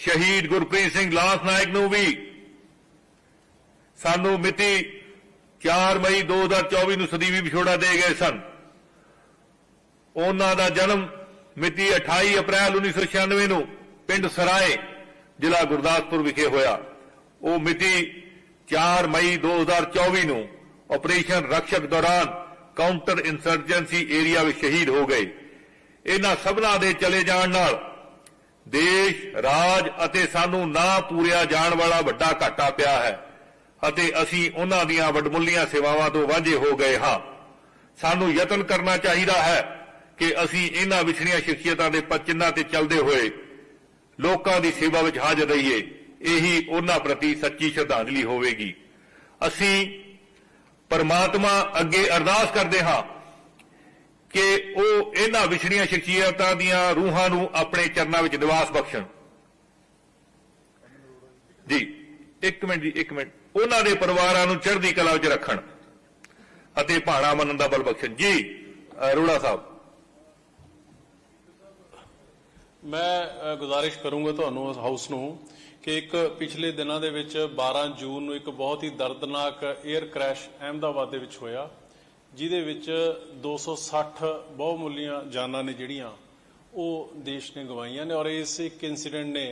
ਸ਼ਹੀਦ ਗੁਰਪ੍ਰੀਤ ਸਿੰਘ ਲਾਸ ਨਾਇਕ ਨੂੰ ਵੀ ਸਾਨੂੰ ਮਿਤੀ 4 ਮਈ 2024 ਨੂੰ ਸਦੀਵੀ ਵਿਛੋੜਾ ਦੇ ਗਏ ਸਨ। ਉਹਨਾਂ ਦਾ ਜਨਮ ਮਿਤੀ 28 ਅਪ੍ਰੈਲ 1996 ਨੂੰ ਪਿੰਡ ਸਰਾਏ, ਜ਼ਿਲ੍ਹਾ ਗੁਰਦਾਸਪੁਰ ਵਿਖੇ ਹੋਇਆ। ਉਹ ਮਿਤੀ 4 ਮਈ 2024 ਨੂੰ ਆਪਰੇਸ਼ਨ ਰਕਸ਼ਕ ਦੌਰਾਨ ਕਾਊਂਟਰ ਇਨਸਰਜੈਂਸੀ ਏਰੀਆ ਵਿੱਚ ਸ਼ਹੀਦ ਹੋ ਗਏ। ਇਹਨਾਂ ਸਭਨਾਂ ਦੇ ਚਲੇ ਜਾਣ ਨਾਲ ਦੇਸ਼, ਰਾਜ ਅਤੇ ਸਾਨੂੰ ਨਾ ਪੂਰਿਆ ਜਾਣ ਵਾਲਾ ਵੱਡਾ ਘਾਟਾ ਪਿਆ ਹੈ ਅਤੇ ਅਸੀਂ ਉਹਨਾਂ ਦੀਆਂ ਵੱਡਮੁੱਲੀਆਂ ਸੇਵਾਵਾਂ ਤੋਂ ਵਾਂਝੇ ਹੋ ਗਏ ਹਾਂ। ਸਾਨੂੰ ਯਤਨ ਕਰਨਾ ਚਾਹੀਦਾ ਹੈ ਕਿ ਅਸੀਂ ਇਹਨਾਂ ਵਿਛੜੀਆਂ ਸ਼ਖਸੀਅਤਾਂ ਦੇ ਪਚਿੰਨਾਂ ਤੇ ਚੱਲਦੇ ਹੋਏ ਲੋਕਾਂ ਦੀ ਸੇਵਾ ਵਿੱਚ ਹਾਜ਼ਰ ਰਹੀਏ। ਇਹੀ ਉਹਨਾਂ ਪ੍ਰਤੀ ਸੱਚੀ ਸ਼ਰਧਾਂਜਲੀ ਹੋਵੇਗੀ। ਅਸੀਂ ਪਰਮਾਤਮਾ ਅੱਗੇ ਅਰਦਾਸ ਕਰਦੇ ਹਾਂ ਕਿ ਉਹ ਇਹਨਾਂ ਵਿਛੜੀਆਂ ਸ਼ਖਸੀਅਤਾਂ ਦੀਆਂ ਰੂਹਾਂ ਨੂੰ ਆਪਣੇ ਚਰਨਾਂ ਵਿੱਚ ਨਿਵਾਸ ਬਖਸ਼ਣ। ਜੀ, ਇੱਕ ਮਿੰਟ ਜੀ, ਇੱਕ ਮਿੰਟ। ਉਹਨਾਂ ਦੇ ਪਰਿਵਾਰਾਂ ਨੂੰ ਚੜ੍ਹਦੀ ਕਲਾ ਵਿੱਚ ਰੱਖਣ ਅਤੇ ਭਾਣਾ ਮੰਨਣ ਦਾ ਬਲ ਬਖਸ਼ਣ। ਜੀ ਅਰੋੜਾ ਸਾਹਿਬ। ਮੈਂ ਗੁਜ਼ਾਰਿਸ਼ ਕਰੂੰਗਾ ਤੁਹਾਨੂੰ ਉਸ ਹਾਊਸ ਨੂੰ ਕਿ ਇੱਕ ਪਿਛਲੇ ਦਿਨਾਂ ਦੇ ਵਿੱਚ 12 ਜੂਨ ਨੂੰ ਇੱਕ ਬਹੁਤ ਹੀ ਦਰਦਨਾਕ 에ਅਰ ਕ੍ਰੈਸ਼ ਅਹਿਮਦਾਬਾਦ ਦੇ ਵਿੱਚ ਹੋਇਆ। ਜਿਹਦੇ ਵਿੱਚ 260 ਬਹੁਮੁੱਲੀਆਂ ਜਾਨਾਂ ਨੇ ਜਿਹੜੀਆਂ ਉਹ ਦੇਸ਼ ਨੇ ਗਵਾਈਆਂ ਨੇ ਔਰ ਇਸ ਇੱਕ ਇਨਸੀਡੈਂਟ ਨੇ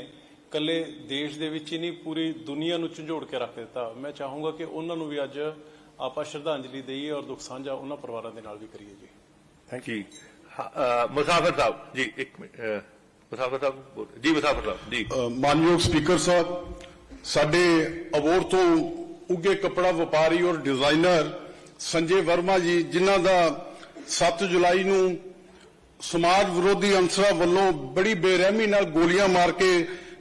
ਕੱਲੇ ਦੇਸ਼ ਦੇ ਵਿੱਚ ਹੀ ਨਹੀਂ ਪੂਰੀ ਦੁਨੀਆ ਨੂੰ ਝੰਜੋੜ ਕੇ ਰੱਖ ਦਿੱਤਾ। ਮੈਂ ਚਾਹੂੰਗਾ ਕਿ ਉਹਨਾਂ ਨੂੰ ਵੀ ਅੱਜ ਆਪਾਂ ਸ਼ਰਧਾਂਜਲੀ ਦਈਏ ਔਰ ਦੁੱਖ ਸਾਂਝਾ ਉਹਨਾਂ ਪਰਿਵਾਰਾਂ ਦੇ ਨਾਲ ਵੀ ਕਰੀਏ ਜੀ। ਥੈਂਕ ਯੂ ਮੁਸਾਫਰ ਸਾਹਿਬ ਜੀ ਇੱਕ ਮਿੰਟ ਮੁਸਾਫਰ ਸਾਹਿਬ ਜੀ ਮੁਸਾਫਰ ਸਾਹਿਬ ਜੀ। ਮਾਨਯੋਗ ਸਪੀਕਰ ਸਾਹਿਬ ਸਾਡੇ ਅਬੋਰ ਤੋਂ ਉੱਗੇ ਕੱਪੜਾ ਵਪਾਰੀ ਔਰ ਡਿਜ਼ਾਈਨਰ ਸੰਜੇ ਵਰਮਾ ਜੀ, ਜਿਨ੍ਹਾਂ ਦਾ 7 ਜੁਲਾਈ ਨੂੰ ਸਮਾਜ ਵਿਰੋਧੀ ਅੰਸਰਾਂ ਵੱਲੋਂ ਬੜੀ ਬੇਰਹਿਮੀ ਨਾਲ ਗੋਲੀਆਂ ਮਾਰ ਕੇ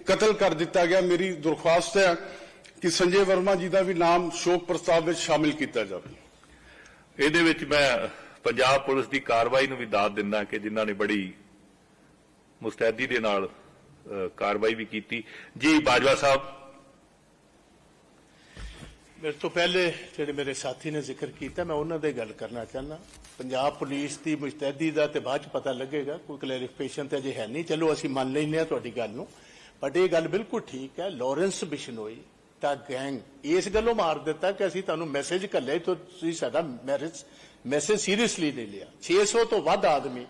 ਕਤਲ ਕਰ ਦਿੱਤਾ ਗਿਆ, ਮੇਰੀ ਦਰਖਾਸਤ ਹੈ ਕਿ ਸੰਜੇ ਵਰਮਾ ਜੀ ਦਾ ਵੀ ਨਾਮ ਸ਼ੋਕ ਪ੍ਰਸਤਾਵ ਵਿੱਚ ਸ਼ਾਮਿਲ ਕੀਤਾ ਜਾਵੇ। ਇਹਦੇ ਵਿੱਚ ਮੈਂ ਪੰਜਾਬ ਪੁਲਿਸ ਦੀ ਕਾਰਵਾਈ ਨੂੰ ਵੀ ਦਾਦ ਦਿੰਦਾ ਕਿ ਜਿਨ੍ਹਾਂ ਨੇ ਬੜੀ ਮੁਸਤੈਦੀ ਦੇ ਨਾਲ ਕਾਰਵਾਈ ਵੀ ਕੀਤੀ। ਜੀ, ਬਾਜਵਾ ਸਾਹਿਬ ਮੇਰੇ ਤੋਂ ਪਹਿਲੇ ਜਿਹੜੇ ਮੇਰੇ ਸਾਥੀ ਨੇ ਜ਼ਿਕਰ ਕੀਤਾ, ਮੈਂ ਉਹਨਾਂ ਦੇ ਗੱਲ ਕਰਨਾ ਚਾਹੁੰਦਾ। ਪੰਜਾਬ ਪੁਲਿਸ ਦੀ ਮੁਸਤੈਦੀ ਦਾ ਤੇ ਬਾਅਦ ਚ ਪਤਾ ਲੱਗੇਗਾ, ਕੋਈ ਕਲੈਰੀਫਿਕੇਸ਼ਨ ਤੇ ਅਜੇ ਹੈ ਨਹੀਂ। ਚਲੋ, ਅਸੀਂ ਮੰਨ ਲੈਂਦੇ ਹਾਂ ਤੁਹਾਡੀ ਗੱਲ ਨੂੰ। ਬਟ ਇਹ ਗੱਲ ਬਿਲਕੁਲ ਠੀਕ ਹੈ ਲਾਰੈਂਸ ਬਿਸ਼ਨੋਈ ਦਾ ਗੈਂਗ ਇਸ ਗੱਲੋਂ ਮਾਰ ਦਿੱਤਾ ਕਿ ਅਸੀਂ ਤੁਹਾਨੂੰ ਮੈਸੇਜ ਕੱਲੇ ਤੋਂ ਤੁਸੀਂ ਸਾਡਾ ਮੈਰਿਜ ਮੈਸੇਜ ਸੀਰੀਅਸਲੀ ਨਹੀਂ ਲਿਆ। 600 ਤੋਂ ਵੱਧ ਆਦਮੀ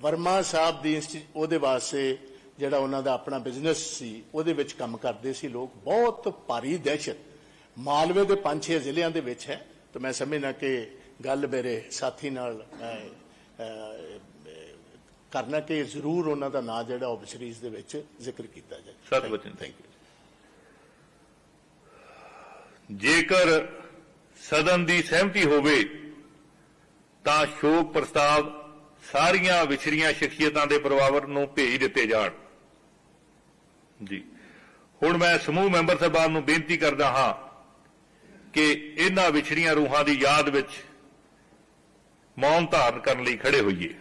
ਵਰਮਾ ਸਾਹਿਬ ਦੀ ਉਹਦੇ ਵਾਸਤੇ ਜਿਹੜਾ ਉਹਨਾਂ ਦਾ ਆਪਣਾ ਬਿਜ਼ਨਸ ਸੀ, ਉਹਦੇ ਵਿੱਚ ਕੰਮ ਕਰਦੇ ਸੀ ਲੋਕ। ਬਹੁਤ ਭਾਰੀ ਦਹਿਸ਼ਤ ਮਾਲਵੇ ਦੇ ਪੰਜ ਛੇ ਜ਼ਿਲ੍ਹਿਆਂ ਦੇ ਵਿੱਚ ਹੈ। ਤਾਂ ਮੈਂ ਸਮਝਦਾ ਕਿ ਗੱਲ ਮੇਰੇ ਸਾਥੀ ਨਾਲ ਕਰਨਾ ਕਿ ਜ਼ਰੂਰ ਉਹਨਾਂ ਦਾ ਨਾਂ ਜਿਹੜਾ ਆਬਸਰੀਜ਼ ਦੇ ਵਿੱਚ ਜ਼ਿਕਰ ਕੀਤਾ ਜਾਏ। ਸਤ ਬਚਨ ਥੈਂਕ ਯੂ ਜੇਕਰ ਸਦਨ ਦੀ ਸਹਿਮਤੀ ਹੋਵੇ ਤਾਂ ਸ਼ੋਕ ਪ੍ਰਸਤਾਵ ਸਾਰੀਆਂ ਵਿਛੜੀਆਂ ਸ਼ਖਸੀਅਤਾਂ ਦੇ ਪਰਿਵਾਰ ਨੂੰ ਭੇਜ ਦਿੱਤੇ ਜਾਣ। ਜੀ। ਹੁਣ ਮੈਂ ਸਮੂਹ ਮੈਂਬਰ ਸਾਹਿਬਾਨ ਨੂੰ ਬੇਨਤੀ ਕਰਦਾ ਹਾਂ ਕਿ ਇਹਨਾਂ ਵਿਛੜੀਆਂ ਰੂਹਾਂ ਦੀ ਯਾਦ ਵਿੱਚ ਮੌਨ ਧਾਰਨ ਕਰਨ ਲਈ ਖੜੇ ਹੋਈਏ।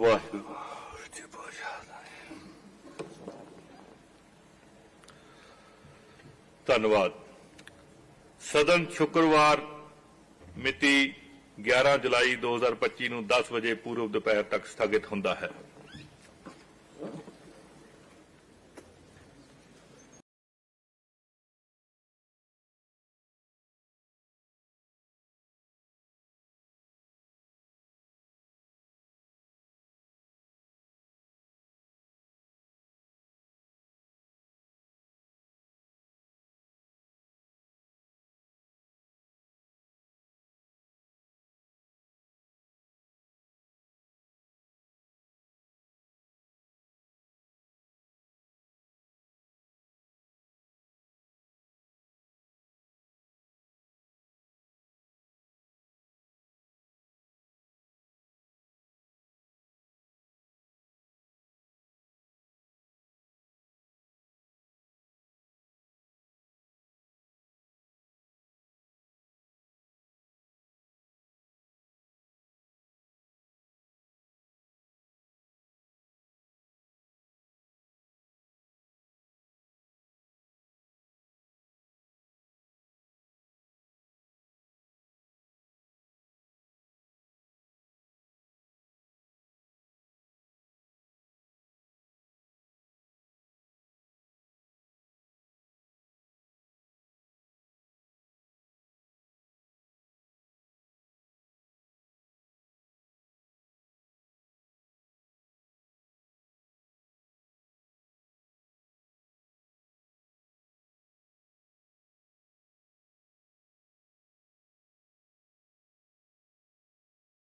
ਵਾਹਿਗੁਰੂ। ਜੀ ਧੰਨਵਾਦ। ਸਦਨ ਸ਼ੁੱਕਰਵਾਰ ਮਿਤੀ 11 ਜੁਲਾਈ 2025 ਨੂੰ 10 ਵਜੇ ਪੂਰਬ ਦੁਪਹਿਰ ਤੱਕ ਸਥਗਿਤ ਹੁੰਦਾ ਹੈ।